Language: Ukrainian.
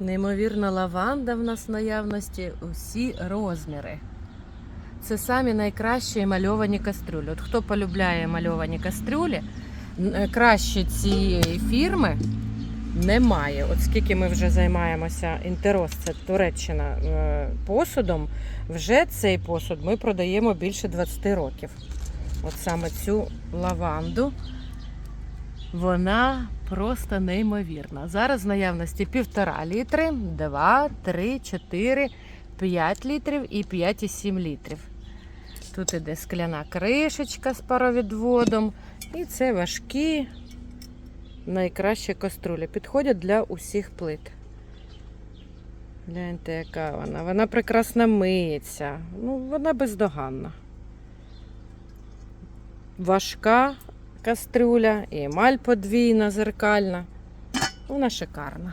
Неймовірна лаванда в нас в наявності усі розміри. Це самі найкращі мальовані кастрюлі. От хто полюбляє мальовані кастрюлі, е, краще цієї фірми немає. От скільки ми вже займаємося інтерос, це Туреччина е, посудом, вже цей посуд ми продаємо більше 20 років. От саме цю лаванду. Вона просто неймовірна. Зараз в наявності півтора літри, 2, 3, 4, 5 літрів і 5,7 літрів. Тут іде скляна кришечка з паровідводом. І це важкі, найкращі каструлі. Підходять для усіх плит. Гляньте, яка вона. Вона прекрасно миється. Ну, вона бездоганна. Важка кастрюля, і емаль подвійна, зеркальна. Вона шикарна.